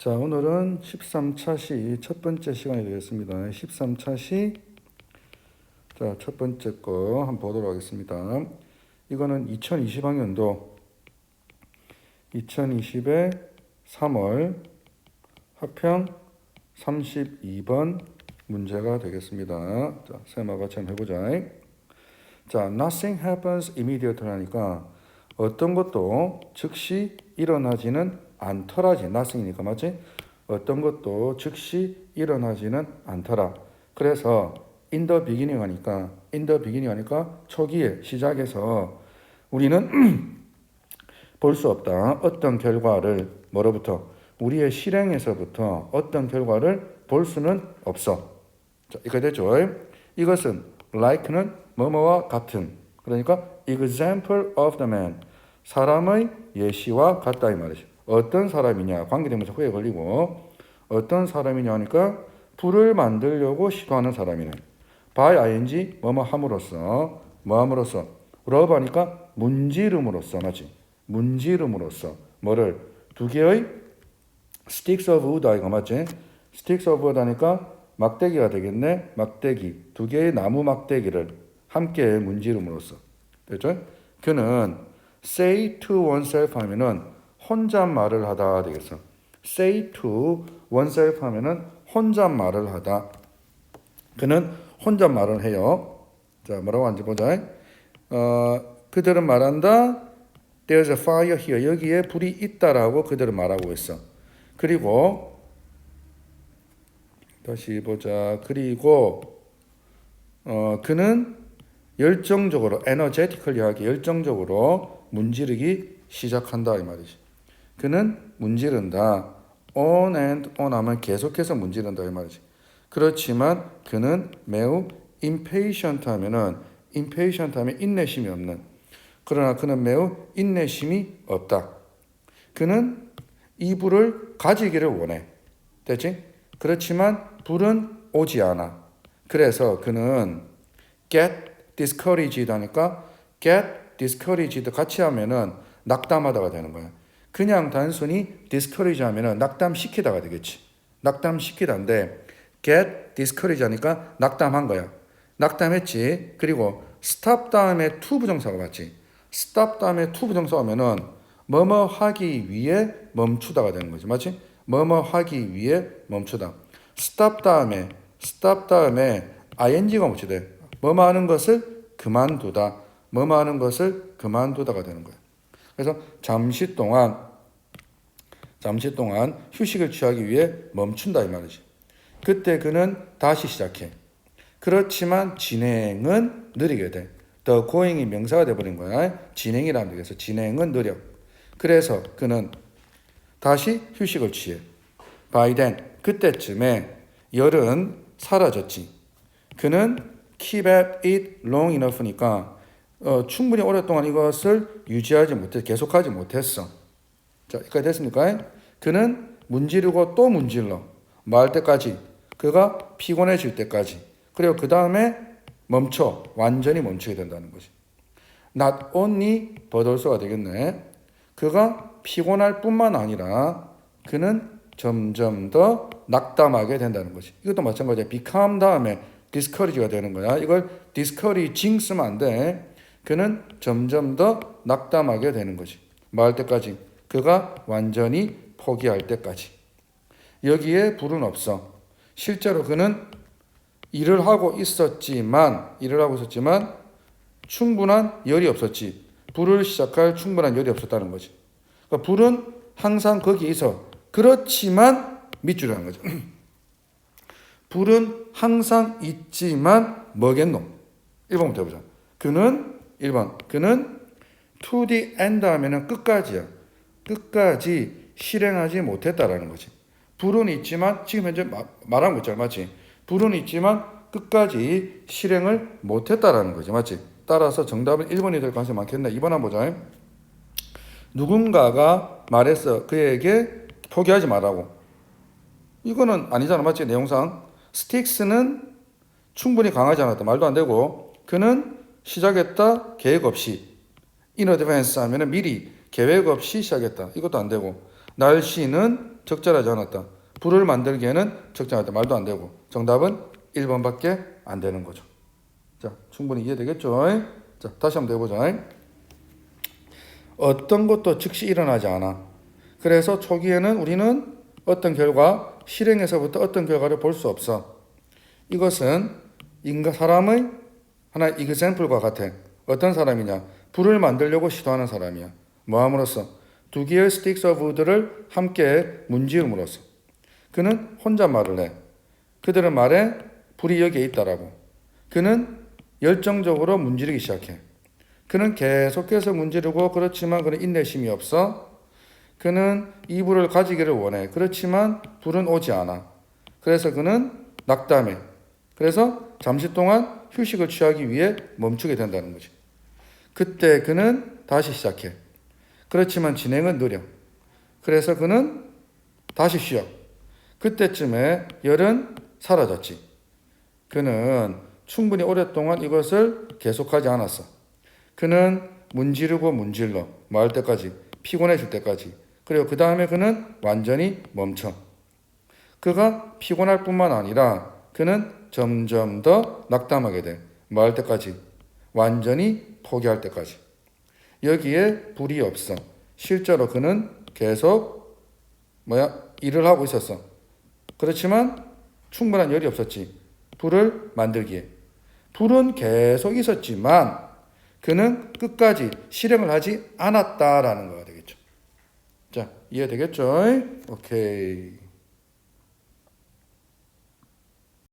자, 오늘은 13차 시 첫 번째 시간이 되겠습니다. 13차 시, 자, 첫 번째 거 한번 보도록 하겠습니다. 이거는 2020학년도 2020의 3월 학평 32번 문제가 되겠습니다. 자, 같이 한번 해보자. 자, nothing happens immediately 하니까 어떤 것도 즉시 일어나지는 않더라지. nothing이니까 맞지? 어떤 것도 즉시 일어나지는 않더라. 그래서 the beginning 하니까 the beginning 하니까 초기에 시작에서 우리는 볼 수 없다. 어떤 결과를 뭐로부터 우리의 실행에서부터 어떤 결과를 볼 수는 없어. 자, 이거 되죠? 이것은 like는 뭐뭐와 같은. 그러니까 example of the man. 사람의 예시와 같다 이 말이죠. 어떤 사람이냐 관계되면서 후에 걸리고 어떤 사람이냐 하니까 불을 만들려고 시도하는 사람이네. by ing 뭐뭐 함으로써 뭐 함으로써 러브 하니까 문지름으로써 맞지? 문지름으로써 뭐를 두 개의 sticks of wood 이거 맞지? sticks of wood 하니까 막대기가 되겠네. 막대기 두 개의 나무 막대기를 함께 문지름으로써 됐죠? 그는 say to oneself 하면은 혼잣말을 하다 되겠어. say to oneself 하면은 혼잣말을 하다. 그는 혼잣말을 해요. 자, 뭐라고 하는지 보자. 어, 그들은 말한다. There's a fire here. 여기에 불이 있다라고 그들은 말하고 있어. 그리고 다시 보자. 그리고 어, 그는 열정적으로 에너제티컬리 하게 열정적으로 문지르기 시작한다 이 말이지. 그는 문지른다. on and on 하면 계속해서 문지른다 이 말이지. 그렇지만 그는 매우 impatient 하면은 impatient 하면 인내심이 없는 그러나 그는 매우 인내심이 없다. 그는 이 불을 가지기를 원해. 됐지? 그렇지만 불은 오지 않아. 그래서 그는 get discouraged 하니까 get discouraged 같이 하면은 낙담하다가 되는 거야. 그냥 단순히 discourage 하면은 낙담시키다가 되겠지. 낙담시키다인데 get discouraged 하니까 낙담한 거야. 낙담했지. 그리고 stop 다음에 to 부정사가 맞지. stop 다음에 to 부정사 하면은 뭐뭐 하기 위해 멈추다가 되는 거지. 맞지? 뭐뭐 하기 위해 멈추다. stop 다음에 stop 다음에 ing가 돼. 뭐뭐 하는 것을 그만두다. 뭐뭐 하는 것을 그만두다가 되는 거야. 그래서 잠시 동안 잠시 동안 휴식을 취하기 위해 멈춘다 이 말이지. 그때 그는 다시 시작해. 그렇지만 진행은 느리게 돼. the going이 명사가 돼버린 거야. 진행이라는 얘기해서 진행은 느려. 그래서 그는 다시 휴식을 취해. by then 그때쯤에 열은 사라졌지. 그는 keep at it long enough니까 어, 충분히 오랫동안 이것을 유지하지 못해 계속하지 못했어. 자, 여기까지 됐습니까? 그는 문지르고 또 문질러. 뭐할 때까지? 그가 피곤해질 때까지. 그리고 그 다음에 멈춰. 완전히 멈추게 된다는 것이. Not only also가 되겠네. 그가 피곤할 뿐만 아니라 그는 점점 더 낙담하게 된다는 것이. 이것도 마찬가지야. become 다음에 discourage가 되는 거야. 이걸 discouraging 쓰면 안 돼. 그는 점점 더 낙담하게 되는 것이. 뭐할 때까지? 그가 완전히 포기할 때까지. 여기에 불은 없어. 실제로 그는 일을 하고 있었지만, 일을 하고 있었지만, 충분한 열이 없었지. 불을 시작할 충분한 열이 없었다는 거지. 그러니까 불은 항상 거기에 있어. 그렇지만 밑줄이라는 거죠. 불은 항상 있지만 뭐겠노? 1번부터 해보자. 그는 1번. 그는 to the end 하면은 끝까지야. 끝까지 실행하지 못했다라는 거지. 불은 있지만 지금 현재 마, 말한 거 있잖아. 맞지? 불은 있지만 끝까지 실행을 못했다라는 거지. 맞지? 따라서 정답은 1번이 될 가능성이 많겠네. 2번 한번 보자. 누군가가 말했어. 그에게 포기하지 말라고. 이거는 아니잖아. 맞지? 내용상. 스틱스는 충분히 강하지 않았다. 말도 안 되고. 그는 시작했다. 계획 없이. advance 하면은 미리 계획 없이 시작했다. 이것도 안 되고. 날씨는 적절하지 않았다. 불을 만들기에는 적절하다. 말도 안 되고. 정답은 1번밖에 안 되는 거죠. 자, 충분히 이해되겠죠? 자, 다시 한번 해보자. 어떤 것도 즉시 일어나지 않아. 그래서 초기에는 우리는 어떤 결과, 실행에서부터 어떤 결과를 볼 수 없어. 이것은 인간 사람의 하나의 이그샘플과 같아. 어떤 사람이냐? 불을 만들려고 시도하는 사람이야. 뭐함으로써 두 개의 스틱스 오브 우드를 함께 문지름으로써 그는 혼자 말을 해. 그들은 말에 불이 여기에 있다라고. 그는 열정적으로 문지르기 시작해. 그는 계속해서 문지르고 그렇지만 그는 인내심이 없어. 그는 이 불을 가지기를 원해. 그렇지만 불은 오지 않아. 그래서 그는 낙담해. 그래서 잠시 동안 휴식을 취하기 위해 멈추게 된다는 거지. 그때 그는 다시 시작해. 그렇지만 진행은 느려. 그래서 그는 다시 쉬어. 그때쯤에 열은 사라졌지. 그는 충분히 오랫동안 이것을 계속하지 않았어. 그는 문지르고 문질러 마을 때까지 피곤해질 때까지 그리고 그 다음에 그는 완전히 멈춰. 그가 피곤할 뿐만 아니라 그는 점점 더 낙담하게 돼. 마을 때까지 완전히 포기할 때까지. 여기에 불이 없어. 실제로 그는 계속 뭐야 일을 하고 있었어. 그렇지만 충분한 열이 없었지. 불을 만들기에. 불은 계속 있었지만 그는 끝까지 실행을 하지 않았다라는 거가 되겠죠. 자, 이해되겠죠? 오케이.